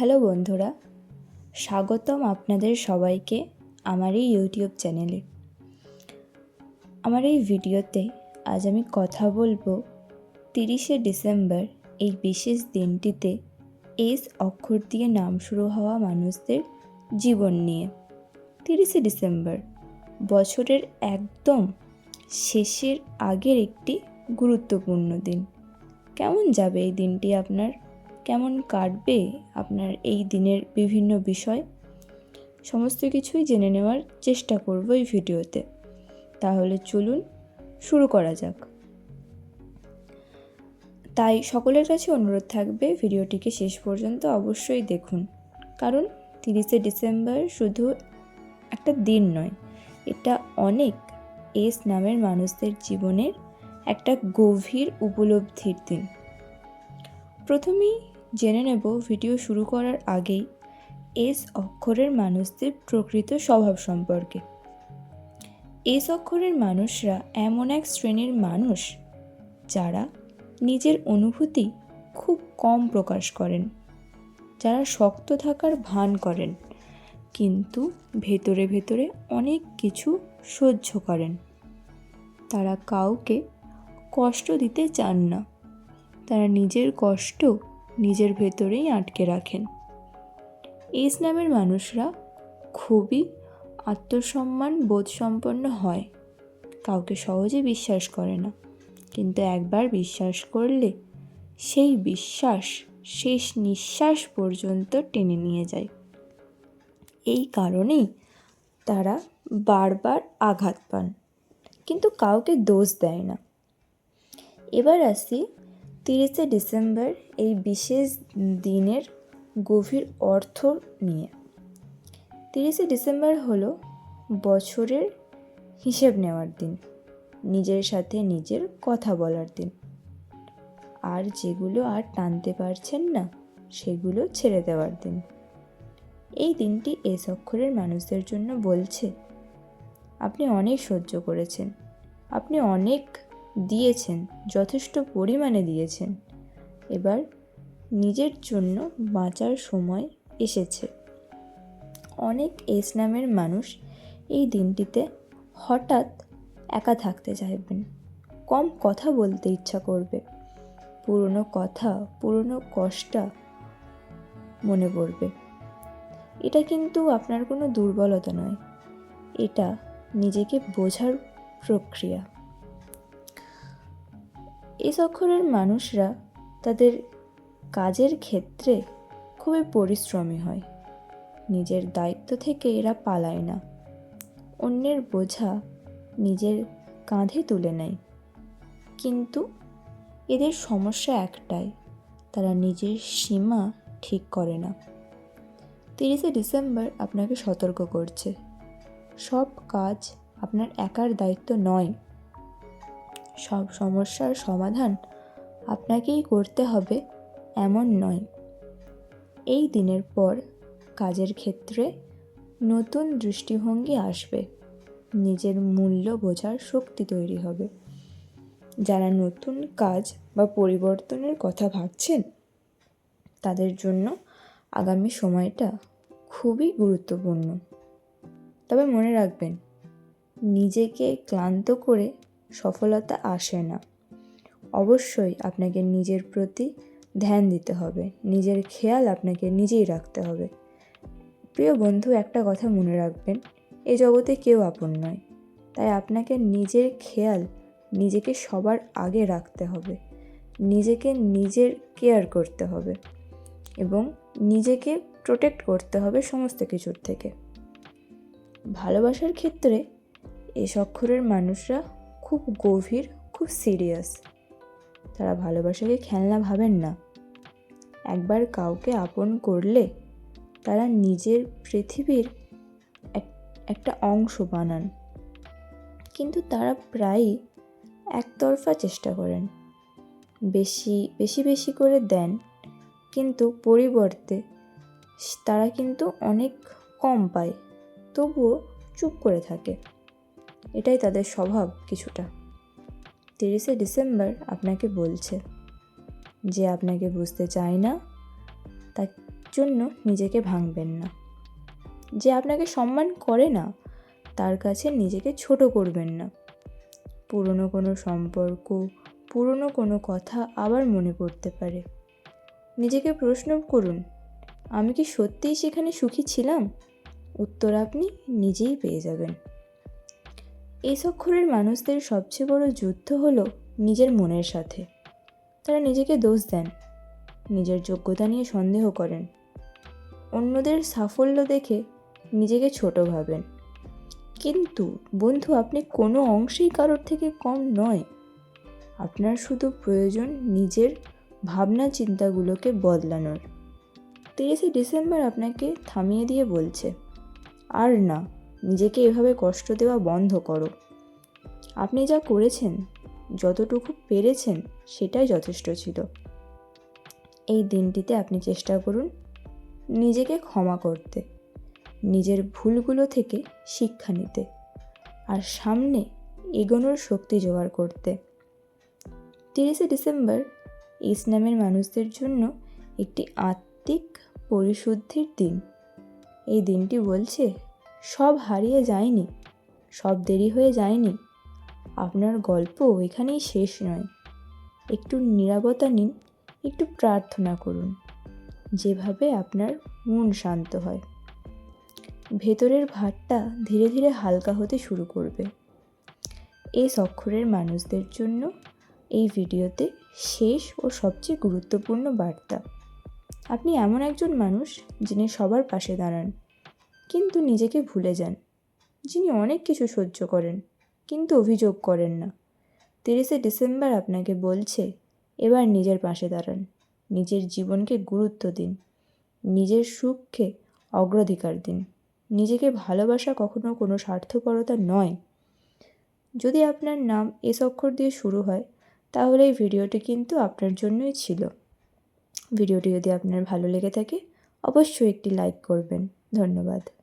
Hello বন্ধুরা, স্বাগতম আপনাদের সবাইকে আমার এই ইউটিউব চ্যানেলে। আমার এই ভিডিওতে আজ আমি কথা বলব তিরিশে ডিসেম্বর, এই বিশেষ দিনটিতে এস অক্ষর দিয়ে নাম শুরু হওয়া মানুষদের জীবন নিয়ে। তিরিশে ডিসেম্বর, বছরের একদম শেষের আগের একটি গুরুত্বপূর্ণ দিন। কেমন যাবে এই দিনটি আপনার? কেমন কাটবে আপনার এই দিনের বিভিন্ন বিষয়? সমস্ত কিছুই জেনে নেওয়ার চেষ্টা করব এই ভিডিওতে। তাহলে চলুন শুরু করা যাক। তাই সকলের কাছে অনুরোধ থাকবে ভিডিওটিকে শেষ পর্যন্ত অবশ্যই দেখুন। কারণ তিরিশে ডিসেম্বর শুধু একটা দিন নয়, এটা অনেক এস নামের মানুষদের জীবনের একটা গভীর উপলব্ধির দিন। প্রথমেই জেনে নেব ভিডিও শুরু করার আগেই এস অক্ষরের মানুষদের প্রকৃত স্বভাব সম্পর্কে। এস অক্ষরের মানুষরা এমন এক শ্রেণির মানুষ যারা নিজের অনুভূতি খুব কম প্রকাশ করেন, যারা শক্ত থাকার ভান করেন, কিন্তু ভেতরে ভেতরে অনেক কিছু সহ্য করেন। তারা কাউকে কষ্ট দিতে চান না। তারা নিজের কষ্ট নিজের ভেতরেই আটকে রাখেন। এস নামের মানুষরা খুবই আত্মসম্মান বোধসম্পন্ন হয়। কাউকে সহজে বিশ্বাস করে না। কিন্তু একবার বিশ্বাস করলে সেই বিশ্বাস শেষ নিঃশ্বাস পর্যন্ত টেনে নিয়ে যায়। এই কারণেই তারা বারবার আঘাত পান। কিন্তু কাউকে দোষ দেয় না। এবার আসি তিরিশে ডিসেম্বর এই বিশেষ দিনের গভীর অর্থ নিয়ে। তিরিশে ডিসেম্বর হলো বছরের হিসেব নেওয়ার দিন, নিজের সাথে নিজের কথা বলার দিন। আর যেগুলো আর টানতে পারছেন না, সেগুলো ছেড়ে দেওয়ার দিন। এই দিনটি এস অক্ষরের মানুষদের জন্য বলছে, আপনি অনেক সহ্য করেছেন, আপনি অনেক দিয়েছেন, যথেষ্ট পরিমাণে দিয়েছেন। এবার নিজের জন্য বাঁচার সময় এসেছে। অনেক এস নামের মানুষ এই দিনটিতে হঠাৎ একা থাকতে চাইবেন। কম কথা বলতে ইচ্ছা করবে। পুরনো কথা, পুরনো কষ্টা মনে পড়বে। এটা কিন্তু আপনার কোনো দুর্বলতা নয়। এটা নিজেকে বোঝার প্রক্রিয়া। এস অক্ষরের মানুষরা তাদের কাজের ক্ষেত্রে খুবই পরিশ্রমী হয়। নিজের দায়িত্ব থেকে এরা পালায় না। অন্যের বোঝা নিজের কাঁধে তুলে নেয়। কিন্তু এদের সমস্যা একটাই, তারা নিজের সীমা ঠিক করে না। তিরিশে ডিসেম্বর আপনাকে সতর্ক করছে। সব কাজ আপনার একার দায়িত্ব নয় সব সমস্যার সমাধান আপনাকেই করতে হবে, এমন নয়। এই দিনের পর কাজের ক্ষেত্রে নতুন দৃষ্টিভঙ্গি আসবে। নিজের মূল্য বোঝার শক্তি তৈরি হবে। যারা নতুন কাজ বা পরিবর্তনের কথা ভাবছেন, তাদের জন্য আগামী সময়টা খুবই গুরুত্বপূর্ণ। তবে মনে রাখবেন, নিজেকে ক্লান্ত করে সফলতা আসে না। অবশ্যই আপনাকে নিজের প্রতি ধ্যান দিতে হবে। নিজের খেয়াল আপনাকে নিজেই রাখতে হবে। প্রিয় বন্ধু, একটা কথা মনে রাখবেন, এ জগতে কেউ আপন নয়। তাই আপনাকে নিজের খেয়াল নিজেকে সবার আগে রাখতে হবে। নিজেকে নিজের কেয়ার করতে হবে এবং নিজেকে প্রোটেক্ট করতে হবে সমস্ত কিছুর থেকে। ভালোবাসার ক্ষেত্রে এ অক্ষরের মানুষরা খুব গভীর, খুব সিরিয়াস তারা ভালোবাসাকে খেলনা ভাবেন না। একবার কাউকে আপন করলে তারা নিজের পৃথিবীর একটা অংশ বানান। কিন্তু তারা প্রায়ই একতরফা চেষ্টা করেন। বেশি বেশি বেশি করে দেন, কিন্তু পরিবর্তে তারা কিন্তু অনেক কম পায়, তবুও চুপ করে থাকে। এটাই তাদের স্বভাব কিছুটা। তিরিশে ডিসেম্বর আপনাকে বলছে যে আপনাকে বুঝতে চায় না, তার জন্য নিজেকে ভাঙবেন না। যে আপনাকে সম্মান করে না, তার কাছে নিজেকে ছোট করবেন না। পুরনো কোনো সম্পর্ক, পুরনো কোনো কথা আবার মনে পড়তে পারে। নিজেকে প্রশ্ন করুন, আমি কি সত্যিই সেখানে সুখী ছিলাম? উত্তর আপনি নিজেই পেয়ে যাবেন। এই অক্ষরের মানুষদের সবচেয়ে বড় যুদ্ধ হলো নিজের মনের সাথে। তারা নিজেকে দোষ দেন, নিজের যোগ্যতা নিয়ে সন্দেহ করেন। অন্যদের সাফল্য দেখে নিজেকে ছোট ভাবেন। কিন্তু বন্ধু, আপনি কোনো অংশেই কারোর থেকে কম নয়। আপনার শুধু প্রয়োজন নিজের ভাবনা চিন্তাগুলোকে বদলানোর। তিরিশে ডিসেম্বর আপনাকে থামিয়ে দিয়ে বলছে, আর না। নিজেকে এভাবে কষ্ট দেওয়া বন্ধ করো। আপনি যা করেছেন, যতটুকু পেরেছেন, সেটাই যথেষ্ট ছিল। এই দিনটিতে আপনি চেষ্টা করুন নিজেকে ক্ষমা করতে, নিজের ভুলগুলো থেকে শিক্ষা নিতে, আর সামনে এগোনোর শক্তি জোগাড় করতে। তিরিশে ডিসেম্বর ইসলামের মানুষদের জন্য একটি আত্মিক পরিশুদ্ধির দিন। এই দিনটি বলছে সব হারিয়ে যায়নি, সব দেরি হয়ে যায়নি। আপনার গল্প এখানেই শেষ নয়। একটু নিরাপত্তা নিন, একটু প্রার্থনা করুন, যেভাবে আপনার মন শান্ত হয়। ভেতরের ভারটা ধীরে ধীরে হালকা হতে শুরু করবে। এই সক্ষরের মানুষদের জন্য এই ভিডিওতে শেষ ও সবচেয়ে গুরুত্বপূর্ণ বার্তা। আপনি এমন একজন মানুষ যিনি সবার পাশে দাঁড়ান। কিন্তু নিজেকে ভুলে যান। যিনি অনেক কিছু সহ্য করেন, কিন্তু অভিযোগ করেন না। তিরিশে ডিসেম্বর আপনাকে বলছে, এবার নিজের পাশে দাঁড়ান। নিজের জীবনকে গুরুত্ব দিন। নিজের সুখকে অগ্রাধিকার দিন। নিজেকে ভালোবাসা কখনো কোনো স্বার্থপরতা নয়। যদি আপনার নাম এস অক্ষর দিয়ে শুরু হয়, তাহলে এই ভিডিওটি কিন্তু আপনার জন্যই ছিল। ভিডিওটি যদি আপনার ভালো লেগে থাকে, অবশ্যই একটি লাইক করবেন। ধন্যবাদ।